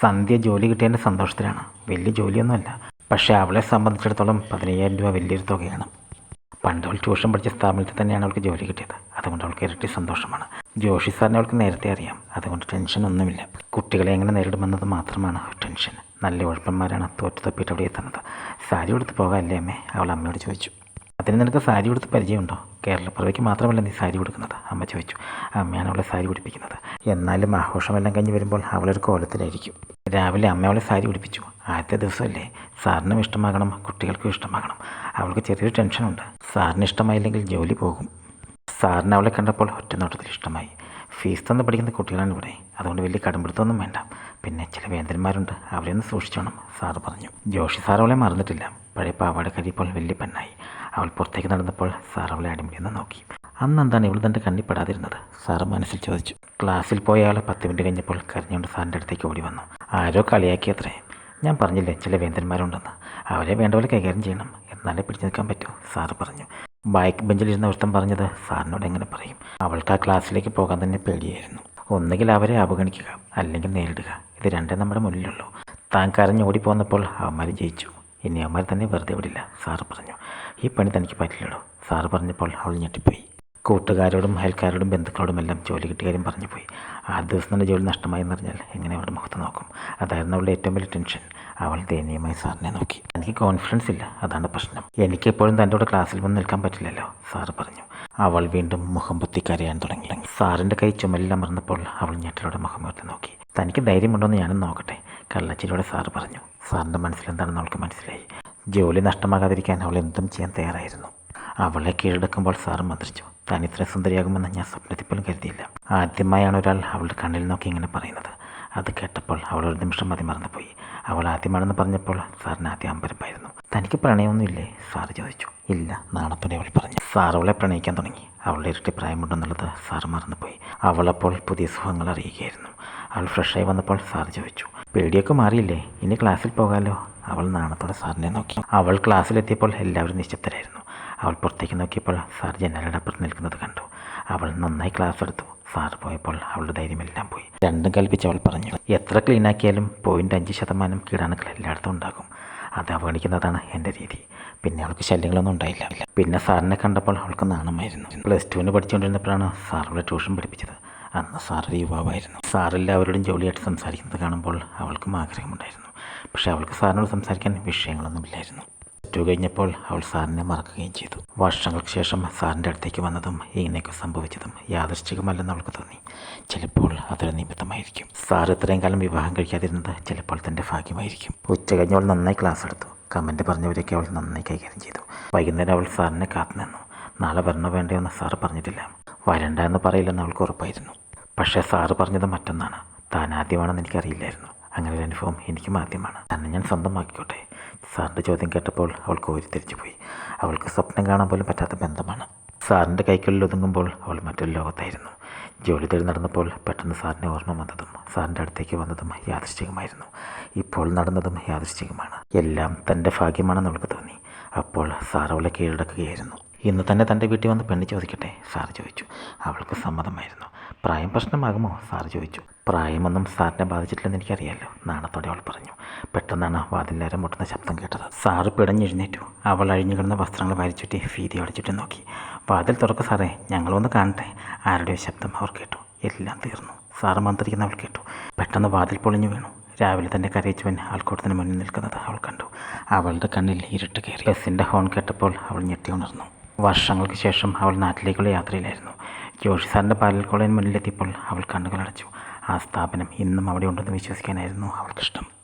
സന്ധ്യ ജോലി കിട്ടിയതിന്റെ സന്തോഷത്തിലാണ്. വലിയ ജോലിയൊന്നുമല്ല. പക്ഷേ അവളെ സംബന്ധിച്ചിടത്തോളം പതിനയ്യായിരം രൂപ വലിയൊരു തുകയാണ്. പണ്ട് അവൾ ട്യൂഷൻ പഠിച്ച സ്ഥാപനത്തിൽ തന്നെയാണ് അവൾക്ക് ജോലി കിട്ടിയത്. അതുകൊണ്ട് അവൾക്ക് ഇരട്ടി സന്തോഷമാണ്. ജോഷി സാറിനെ അവൾക്ക് നേരത്തെ അറിയാം. അതുകൊണ്ട് ടെൻഷൻ ഒന്നുമില്ല. കുട്ടികളെ എങ്ങനെ നേരിടുമെന്നത് മാത്രമാണ് ടെൻഷൻ. നല്ല ഉഴപ്പന്മാരാണ് തോറ്റു തപ്പിയിട്ട് അവിടെ എത്തുന്നത്. സാരി കൊടുത്ത് പോകാമല്ലേ അമ്മേ? അവൾ അമ്മയോട് ചോദിച്ചു. അതിന് നിനക്ക് സാരി കൊടുത്ത് പരിചയമുണ്ടോ? കേരളപ്പിറവിക്ക് മാത്രമല്ല നീ സാരി കൊടുക്കുന്നത് അമ്മ ചോദിച്ചു. അമ്മയാണ് അവളെ സാരി ഉടുപ്പിക്കുന്നത്. എന്നാലും ആഘോഷമെല്ലാം കഴിഞ്ഞ് വരുമ്പോൾ അവളൊരു കോലത്തിലായിരിക്കും. രാവിലെ അമ്മ അവളെ സാരി ഉടുപ്പിച്ചു. ആദ്യത്തെ ദിവസമല്ലേ? സാറിനും ഇഷ്ടമാകണം കുട്ടികൾക്കും ഇഷ്ടമാകണം. അവൾക്ക് ചെറിയൊരു ടെൻഷനുണ്ട്. സാറിന് ഇഷ്ടമായില്ലെങ്കിൽ ജോലി പോകും. സാറിന് അവളെ കണ്ടപ്പോൾ ഒറ്റ നോട്ടത്തിൽ ഇഷ്ടമായി. ഫീസ് തന്ന് പഠിക്കുന്ന കുട്ടികളാണ് ഇവിടെ. അതുകൊണ്ട് വലിയ കടുംപിടുത്തമൊന്നും വേണ്ട. പിന്നെ ചില വേന്ദ്രന്മാരുണ്ട് ഒന്ന് സൂക്ഷിച്ചോണം സാറ് പറഞ്ഞു. ജോഷി സാർ അവളെ മറന്നിട്ടില്ല. പഴയ പാവാട കരിപ്പോൾ വലിയ പെണ്ണായി. അവൾ പുറത്തേക്ക് നടന്നപ്പോൾ സാർ അവളെ അടിമുടിയെന്ന് നോക്കി. അന്ന് എന്താണ് ഇവൾ തന്റെ കണ്ണി പെടാതിരുന്നത്? സാറ് മനസ്സിൽ ചോദിച്ചു. ക്ലാസ്സിൽ പോയ ആൾ പത്ത് മിനിറ്റ് കഴിഞ്ഞപ്പോൾ കരഞ്ഞുകൊണ്ട് സാറിന്റെ അടുത്തേക്ക് ഓടി വന്നു. ആരോ കളിയാക്കിയത്രേ. ഞാൻ പറഞ്ഞില്ലേ ചില വേന്ദ്രന്മാരുണ്ടെന്ന്. അവരെ വേണ്ട പോലെ കൈകാര്യം ചെയ്യണം. എന്നാലേ പിടിച്ചു നിൽക്കാൻ പറ്റൂ സാറ് പറഞ്ഞു. ബൈക്ക് ബെഞ്ചിലിരുന്ന ഒരുത്തം പറഞ്ഞത് സാറിനോട് എങ്ങനെ പറയും? അവൾക്ക് ആ ക്ലാസ്സിലേക്ക് പോകാൻ തന്നെ പേടിയായിരുന്നു. ഒന്നുകിൽ അവരെ അവഗണിക്കുക അല്ലെങ്കിൽ നേരിടുക. ഇത് രണ്ടേ നമ്മുടെ മുന്നിലുള്ളൂ. താൻ കരഞ്ഞ് ഓടിപ്പോന്നപ്പോൾ അവന്മാർ ജയിച്ചു. ഇനി അമ്മ തന്നെ വെറുതെ വിടില്ല. സാറ് പറഞ്ഞു. ഈ പണി തനിക്ക് പറ്റില്ലല്ലോ സാറ് പറഞ്ഞപ്പോൾ അവൾ ഞെട്ടിപ്പോയി. കൂട്ടുകാരോടും അയൽക്കാരോടും ബന്ധുക്കളോടുമെല്ലാം ജോലി കിട്ടിയ കാര്യം പറഞ്ഞു പോയി. ആ ദിവസം തന്നെ ജോലി നഷ്ടമായി എന്നറിഞ്ഞാൽ എങ്ങനെ അവളുടെ മുഖത്ത് നോക്കും? അതായിരുന്നു അവളുടെ ഏറ്റവും വലിയ ടെൻഷൻ. അവൾ ദയനീയമായി സാറിനെ നോക്കി. എനിക്ക് കോൺഫിഡൻസ് ഇല്ല. അതാണ് പ്രശ്നം. എനിക്കെപ്പോഴും തന്റെ കൂടെ ക്ലാസ്സിൽ വന്ന് നിൽക്കാൻ പറ്റില്ലല്ലോ സാറ് പറഞ്ഞു. അവൾ വീണ്ടും മുഖം പൊത്തി കരയാൻ തുടങ്ങി. സാറിന്റെ കൈ ചുമലിൽ അമർന്നപ്പോൾ അവൾ ഞെട്ടലോടെ മുഖം ഉയർത്തി നോക്കി. തനിക്ക് ധൈര്യമുണ്ടോ എന്ന് ഞാനും നോക്കട്ടെ കള്ളച്ചിരിയോടെ സാറ് പറഞ്ഞു. സാറിന്റെ മനസ്സിലെന്താണെന്ന് അവൾക്ക് മനസ്സിലായി. ജോലി നഷ്ടമാകാതിരിക്കാൻ അവൾ എന്തും ചെയ്യാൻ തയ്യാറായിരുന്നു. അവളെ കീഴടക്കുമ്പോൾ സാറ് മന്ത്രിച്ചു. താൻ ഇത്ര സുന്ദരിയാകുമെന്ന് ഞാൻ സ്വപ്നത്തിൽ പോലും കരുതിയില്ല. ആദ്യമായാണ് ഒരാൾ അവളുടെ കണ്ണിൽ നോക്കി ഇങ്ങനെ പറയുന്നത്. അത് കേട്ടപ്പോൾ അവൾ ഒരു നിമിഷം മതി മറന്നുപോയി. അവൾ ആദ്യമാണെന്ന് പറഞ്ഞപ്പോൾ സാറിന് ആദ്യം അമ്പരപ്പായിരുന്നു. തനിക്ക് പ്രണയമൊന്നുമില്ലേ? സാറ് ചോദിച്ചു. ഇല്ല നാണത്തോടെ അവൾ പറഞ്ഞു. സാർ അവളെ പ്രണയിക്കാൻ തുടങ്ങി. അവളുടെ ഇരട്ടി പ്രായമുണ്ടെന്നുള്ളത് സാറ് മറന്നുപോയി. അവളപ്പോൾ പുതിയ സുഖങ്ങൾ അറിയുകയായിരുന്നു. അവൾ ഫ്രഷായി വന്നപ്പോൾ സാർ ചോദിച്ചു. പേടിയൊക്കെ മാറിയില്ലേ? ഇനി ക്ലാസ്സിൽ പോകാമല്ലോ അവൾ നാണത്തോടെ സാറിനെ നോക്കി. അവൾ ക്ലാസ്സിലെത്തിയപ്പോൾ എല്ലാവരും നിശബ്ദരായിരുന്നു. അവൾ പുറത്തേക്ക് നോക്കിയപ്പോൾ സാർ ജനലയുടെ അപ്പുറത്ത് നിൽക്കുന്നത് കണ്ടു. അവൾ നന്നായി ക്ലാസ് എടുത്തു. സാർ പോയപ്പോൾ അവളുടെ ധൈര്യമെല്ലാം പോയി. രണ്ടും കൽപ്പിച്ച് അവൾ പറഞ്ഞു എത്ര ക്ലീനാക്കിയാലും പോയിന്റ് അഞ്ച് ശതമാനം കീടാണുക്കൾ എല്ലായിടത്തും ഉണ്ടാകും. അത് അവഗണിക്കുന്നതാണ് എന്റെ രീതി. പിന്നെ അവൾക്ക് ശല്യങ്ങളൊന്നും ഉണ്ടായില്ല. പിന്നെ സാറിനെ കണ്ടപ്പോൾ അവൾക്ക് നാണമായിരുന്നു. പ്ലസ് ടുവിന് പഠിച്ചുകൊണ്ടിരുന്നപ്പോഴാണ് അവളെ ട്യൂഷൻ പഠിപ്പിച്ചത്. അന്ന് സാറൊരു യുവാവായിരുന്നു. സാറെല്ലാവരോടും ജോലിയായിട്ട് സംസാരിക്കുന്നത് കാണുമ്പോൾ അവൾക്കും ആഗ്രഹമുണ്ടായിരുന്നു. പക്ഷേ അവൾക്ക് സാറിനോട് സംസാരിക്കാൻ വിഷയങ്ങളൊന്നുമില്ലായിരുന്നു. ടു കഴിഞ്ഞപ്പോൾ അവൾ സാറിനെ മറക്കുകയും ചെയ്തു. വർഷങ്ങൾക്ക് ശേഷം സാറിന്റെ അടുത്തേക്ക് വന്നതും ഇങ്ങനെയൊക്കെ സംഭവിച്ചതും യാദൃശ്ചികമല്ലെന്ന് അവൾക്ക് തോന്നി. ചിലപ്പോൾ അതൊരു നിമിത്തമായിരിക്കും. സാർ ഇത്രയും കാലം വിവാഹം കഴിക്കാതിരുന്നത് ചിലപ്പോൾ തന്റെ ഭാഗ്യമായിരിക്കും. ഉച്ച കഴിഞ്ഞവൾ നന്നായി ക്ലാസ് എടുത്തു. കമന്റ് പറഞ്ഞവരെയൊക്കെ അവൾ നന്നായി കൈകാര്യം ചെയ്തു. വൈകുന്നേരം അവൾ സാറിനെ കാത്തു നിന്നു നാളെ വരണോ വേണ്ടയോ എന്ന് സാറ് പറഞ്ഞിട്ടില്ല. വരണ്ട എന്ന് പറയില്ലെന്ന് അവൾക്ക് ഉറപ്പായിരുന്നു. പക്ഷേ സാറ് പറഞ്ഞത് മറ്റൊന്നാണ്. താൻ ആദ്യമാണെന്ന് എനിക്കറിയില്ലായിരുന്നു. അങ്ങനെ ഒരു അനുഭവം എനിക്കും ആദ്യമാണ്. തന്നെ ഞാൻ സ്വന്തമാക്കിക്കോട്ടെ. സാറിന്റെ ചോദ്യം കേട്ടപ്പോൾ അവൾക്ക് ഓരിത്തിരിച്ചു പോയി. അവൾക്ക് സ്വപ്നം കാണാൻ പോലും പറ്റാത്ത ബന്ധമാണ്. സാറിന്റെ കൈക്കുള്ളിൽ ഒതുങ്ങുമ്പോൾ അവൾ മറ്റൊരു ലോകത്തായിരുന്നു. ജോലി തേടി നടന്നപ്പോൾ പെട്ടെന്ന് സാറിനെ ഓർമ്മ വന്നതും സാറിന്റെ അടുത്തേക്ക് വന്നതും യാദൃശ്ചികമായിരുന്നു. ഇപ്പോൾ നടന്നതും യാദൃശ്ചികമാണ്. എല്ലാം തന്റെ ഭാഗ്യമാണെന്ന് അവൾക്ക് തോന്നി. അപ്പോൾ സാർ അവളെ കീഴടക്കുകയായിരുന്നു. ഇന്ന് തന്നെ തന്റെ വീട്ടിൽ വന്ന് പെണ്ണ് ചോദിക്കട്ടെ? സാർ ചോദിച്ചു. അവൾക്ക് സമ്മതമായിരുന്നു. പ്രായം പ്രശ്നമാകുമോ? സാർ ചോദിച്ചു. പ്രായമൊന്നും സാറിനെ ബാധിച്ചിട്ടില്ലെന്ന് എനിക്കറിയാമല്ലോ നാണത്തോടെ അവൾ പറഞ്ഞു. പെട്ടെന്നാണ് വാതിലേരം മുട്ടുന്ന ശബ്ദം കേട്ടത്. സാറ് പിടഞ്ഞെഴുന്നേറ്റു അവൾ അഴിഞ്ഞു കിടന്ന വസ്ത്രങ്ങൾ വലിച്ചുറ്റി ഭീതി അടിച്ചിട്ട് നോക്കി. വാതിൽ തുറക്ക് സാറേ. ഞങ്ങളൊന്ന് കാണട്ടെ? ആരുടെയോ ശബ്ദം അവർ കേട്ടു. എല്ലാം തീർന്നു. സാറ് മന്ത്രിക്കുന്ന അവൾ കേട്ടു. പെട്ടെന്ന് വാതിൽ പൊളിഞ്ഞു വീണു. രാവിലെ തന്നെ കരയിച്ചവൻ ആൾക്കൂട്ടത്തിന് മുന്നിൽ നിൽക്കുന്നത് അവൾ കണ്ടു. അവളുടെ കണ്ണിൽ ഇരുട്ട് കയറി. ബസ്സിന്റെ ഹോൺ കേട്ടപ്പോൾ അവൾ ഞെട്ടി ഉണർന്നു. വർഷങ്ങൾക്ക് ശേഷം അവൾ നാട്ടിലേക്കുള്ള യാത്രയിലായിരുന്നു. ജോഷി സാറിന്റെ പാലൽ കോളേജിന് മുന്നിലെത്തിയപ്പോൾ അവൾ കണ്ണുകൾ അടച്ചു. ആ സ്ഥാപനം ഇന്നും അവിടെ ഉണ്ടെന്ന് വിശ്വസിക്കാനായിരുന്നു അവൾക്കിഷ്ടം.